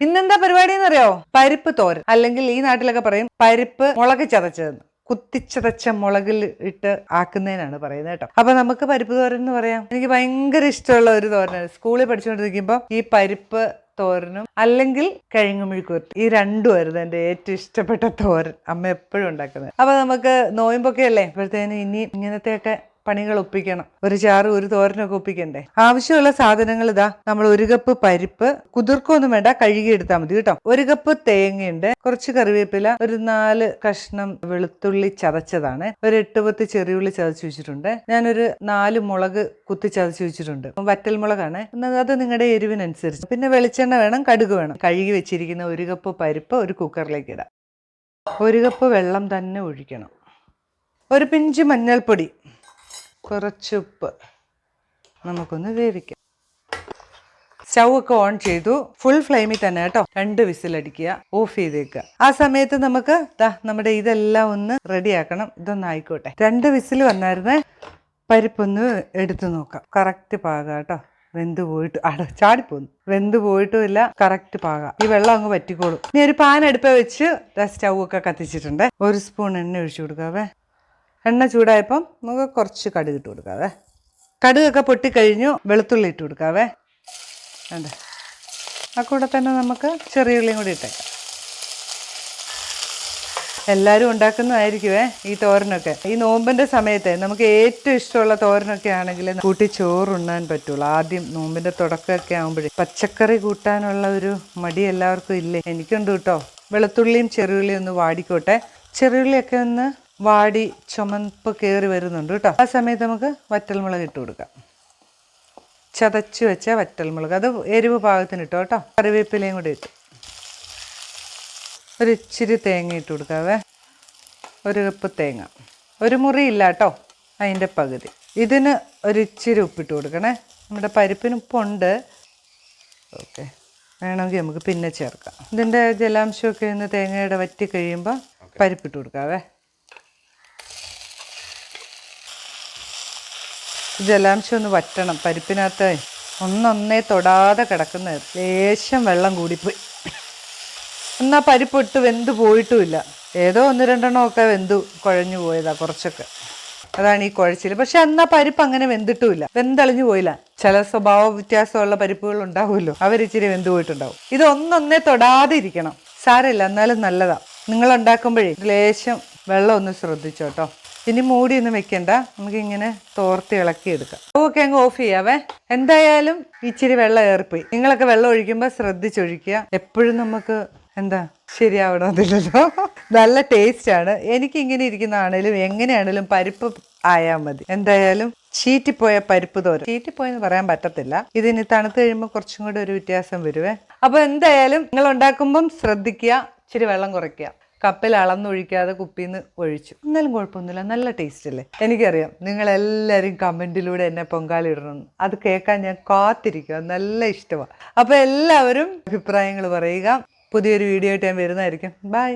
ഇന്നെന്താ പരിപാടി എന്നറിയോ പരിപ്പ് തോരൻ. അല്ലെങ്കിൽ ഈ നാട്ടിലൊക്കെ പറയും പരിപ്പ് മുളക് ചതച്ചതെന്ന്. കുത്തിച്ചതച്ച മുളകിൽ ഇട്ട് ആക്കുന്നതിനാണ് പറയുന്നത് കേട്ടോ. അപ്പൊ നമുക്ക് പരിപ്പ് തോരൻ എന്ന് പറയാം. എനിക്ക് ഭയങ്കര ഇഷ്ടമുള്ള ഒരു തോരനാണ്. സ്കൂളിൽ പഠിച്ചുകൊണ്ടിരിക്കുമ്പോൾ ഈ പരിപ്പ് തോരനും അല്ലെങ്കിൽ കിഴങ്ങുമിഴുക്കുവരട്ടി ഈ രണ്ടുമായിരുന്നു എന്റെ ഏറ്റവും ഇഷ്ടപ്പെട്ട തോരൻ അമ്മ എപ്പോഴും ഉണ്ടാക്കുന്നത്. അപ്പൊ നമുക്ക് നോയമ്പൊക്കെ അല്ലേ? ഇപ്പോഴത്തേനും ഇനി ഇങ്ങനത്തെയൊക്കെ പണികൾ ഒപ്പിക്കണം. ഒരു ചാറ് ഒരു തോരനൊക്കെ ഒപ്പിക്കണ്ടേ? ആവശ്യമുള്ള സാധനങ്ങൾ ഇതാ നമ്മൾ ഒരു കപ്പ് പരിപ്പ് കുതിർക്കൊന്നും വേണ്ട കഴുകി എടുത്താൽ മതി കേട്ടോ. ഒരു കപ്പ് തേങ്ങയുണ്ട് കുറച്ച് കറിവേപ്പില ഒരു നാല് കഷ്ണം വെളുത്തുള്ളി ചതച്ചതാണ്. ഒരു എട്ട് പത്ത് ചെറിയുള്ളി ചതച്ച് വെച്ചിട്ടുണ്ട്. ഞാനൊരു നാല് മുളക് കുത്തി ചതച്ച് വെച്ചിട്ടുണ്ട്. വറ്റൽ മുളകാണ്. അത് നിങ്ങളുടെ എരിവിനനുസരിച്ച്. പിന്നെ വെളിച്ചെണ്ണ വേണം കടുക് വേണം. കഴുകി വെച്ചിരിക്കുന്ന ഒരു കപ്പ് പരിപ്പ് ഒരു കുക്കറിലേക്ക് ഇടാം. ഒരു കപ്പ് വെള്ളം തന്നെ ഒഴിക്കണം. ഒരു പിഞ്ച് മഞ്ഞൾപ്പൊടി. കുറച്ച് ഉപ്പ് നമുക്കൊന്ന് വേവിക്കാം. സ്റ്റൗ ഒക്കെ ഓൺ ചെയ്തു. ഫുൾ ഫ്ലെയിമിൽ തന്നെ കേട്ടോ. രണ്ട് വിസിലടിക്കുക ഓഫ് ചെയ്തേക്കുക. ആ സമയത്ത് നമുക്ക് ദാ നമ്മുടെ ഇതെല്ലാം ഒന്ന് റെഡിയാക്കണം ഇതൊന്ന് ആയിക്കോട്ടെ. രണ്ട് വിസിൽ വന്നായിരുന്നേ. പരിപ്പൊന്ന് എടുത്തു നോക്കാം. കറക്റ്റ് പാകം കേട്ടോ. വെന്ത് പോയിട്ട് അട ചാടിപ്പോന്നു. വെന്ത് പോയിട്ടും ഇല്ല കറക്റ്റ് പാകാം. ഈ വെള്ളം അങ്ങ് പറ്റിക്കോളും ഇനി ഒരു പാൻ അടുപ്പ വെച്ച് സ്റ്റൗ ഒക്കെ കത്തിച്ചിട്ടുണ്ട്. ഒരു സ്പൂൺ എണ്ണ ഒഴിച്ചു കൊടുക്കാവേ. എണ്ണ ചൂടായപ്പം നമുക്ക് കുറച്ച് കടുക് ഇട്ട് കൊടുക്കാവേ. കടുകൊക്കെ പൊട്ടിക്കഴിഞ്ഞു വെളുത്തുള്ളി ഇട്ട് കൊടുക്കാവേ. അതെ. ആ കൂടെ തന്നെ നമുക്ക് ചെറിയ ഉള്ളിയും കൂടി ഇട്ടേക്കാം. എല്ലാവരും ഉണ്ടാക്കുന്നതായിരിക്കുമേ ഈ തോരനൊക്കെ. ഈ നോമ്പിന്റെ സമയത്ത് നമുക്ക് ഏറ്റവും ഇഷ്ടമുള്ള തോരനൊക്കെ ആണെങ്കിൽ കൂട്ടി ചോറുണ്ണാൻ പറ്റുള്ളൂ. ആദ്യം നോമ്പിന്റെ തുടക്കമൊക്കെ ആകുമ്പോഴേ പച്ചക്കറി കൂട്ടാനുള്ള ഒരു മടി എല്ലാവർക്കും ഇല്ലേ? എനിക്കുണ്ട് കേട്ടോ. വെളുത്തുള്ളിയും ചെറിയുള്ളിയും ഒന്ന് വാടിക്കോട്ടെ. ചെറിയുള്ളിയൊക്കെ ഒന്ന് വാടി ചുമപ്പ് കയറി വരുന്നുണ്ട് കേട്ടോ. ആ സമയത്ത് നമുക്ക് വറ്റൽമുളക് ഇട്ട് കൊടുക്കാം. ചതച്ച് വെച്ച വറ്റൽമുളക്. അത് എരിവ് പാകത്തിന് ഇട്ടോ കേട്ടോ. കറിവേപ്പിലയും കൂടി ഇട്ടു. ഒരു ഇച്ചിരി തേങ്ങ ഇട്ട് കൊടുക്കാവേ. ഒരു കപ്പ് തേങ്ങ. ഒരു മുറി ഇല്ല കേട്ടോ അതിന്റെ പകുതി. ഇതിന് ഒരു ഇച്ചിരി ഉപ്പിട്ട് കൊടുക്കണേ. നമ്മുടെ പരിപ്പിന് ഉപ്പുണ്ട്. ഓക്കെ. വേണമെങ്കിൽ നമുക്ക് പിന്നെ ചേർക്കാം. ഇതിന്റെ ജലാംശമൊക്കെ ഇന്ന് തേങ്ങയുടെ വറ്റി കഴിയുമ്പോൾ പരിപ്പിട്ട് കൊടുക്കാവേ. ജലാംശം ഒന്ന് വറ്റണം. പരിപ്പിനകത്ത് ഒന്നൊന്നേ തൊടാതെ കിടക്കുന്ന ലേശം വെള്ളം കൂടിപ്പോയി. എന്നാൽ പരിപ്പിട്ട് വെന്ത് പോയിട്ടുമില്ല. ഏതോ ഒന്ന് രണ്ടെണ്ണം ഒക്കെ വെന്തു കുഴഞ്ഞു പോയതാ കുറച്ചൊക്കെ. അതാണ് ഈ കുഴച്ചിൽ പക്ഷെ എന്നാൽ പരിപ്പ് അങ്ങനെ വെന്തിട്ടുമില്ല. വെന്തളിഞ്ഞു പോയില്ല. ചില സ്വഭാവ വ്യത്യാസമുള്ള പരിപ്പുകൾ ഉണ്ടാവുമല്ലോ. അവരിച്ചിരി വെന്ത് പോയിട്ടുണ്ടാവും. ഇത് ഒന്നൊന്നേ തൊടാതെ ഇരിക്കണം. സാരമില്ല. എന്നാലും നല്ലതാ. നിങ്ങൾ ഉണ്ടാക്കുമ്പോഴേ ലേശം വെള്ളം ഒന്ന് ശ്രദ്ധിച്ചോ കേട്ടോ ഇനി മൂടി ഒന്നും വെക്കണ്ട. നമുക്ക് ഇങ്ങനെ തോർത്തി ഇളക്കി എടുക്കാം. ഓക്കെ അങ്ങ് ഓഫ് ചെയ്യാവേ. എന്തായാലും ഇച്ചിരി വെള്ളം ഏറിപ്പോയി. നിങ്ങളൊക്കെ വെള്ളം ഒഴിക്കുമ്പോൾ ശ്രദ്ധിച്ചൊഴിക്കുക. എപ്പോഴും നമുക്ക് എന്താ ശരിയാവണമെന്നില്ലല്ലോ നല്ല ടേസ്റ്റ് ആണ്. എനിക്ക് ഇങ്ങനെ ഇരിക്കുന്നതാണേലും എങ്ങനെയാണേലും പരിപ്പ് ആയാൽ മതി. എന്തായാലും ചീറ്റിപ്പോയ പരിപ്പ് തോരൻ. ചീറ്റിപ്പോയെന്ന് പറയാൻ പറ്റത്തില്ല. ഇതിനി തണുത്ത് കഴിയുമ്പോൾ കുറച്ചും കൂടെ ഒരു വ്യത്യാസം വരുവേ. അപ്പോൾ എന്തായാലും നിങ്ങൾ ഉണ്ടാക്കുമ്പം ശ്രദ്ധിക്കുക. ഇച്ചിരി വെള്ളം കുറയ്ക്കുക. കപ്പിൽ അളന്നൊഴിക്കാതെ കുപ്പിയിൽ നിന്ന് ഒഴിച്ചു. എന്നാലും കുഴപ്പമൊന്നുമില്ല. നല്ല ടേസ്റ്റ് അല്ലേ? എനിക്കറിയാം. നിങ്ങളെല്ലാവരും കമന്റിലൂടെ എന്നെ പൊങ്കാലി ഇടണം അത് കേൾക്കാൻ ഞാൻ കാത്തിരിക്കുക നല്ല ഇഷ്ടമാണ് അപ്പോൾ എല്ലാവരും അഭിപ്രായങ്ങൾ പറയുക. പുതിയൊരു വീഡിയോ ആയിട്ട് ഞാൻ വരുന്നതായിരിക്കും. ബൈ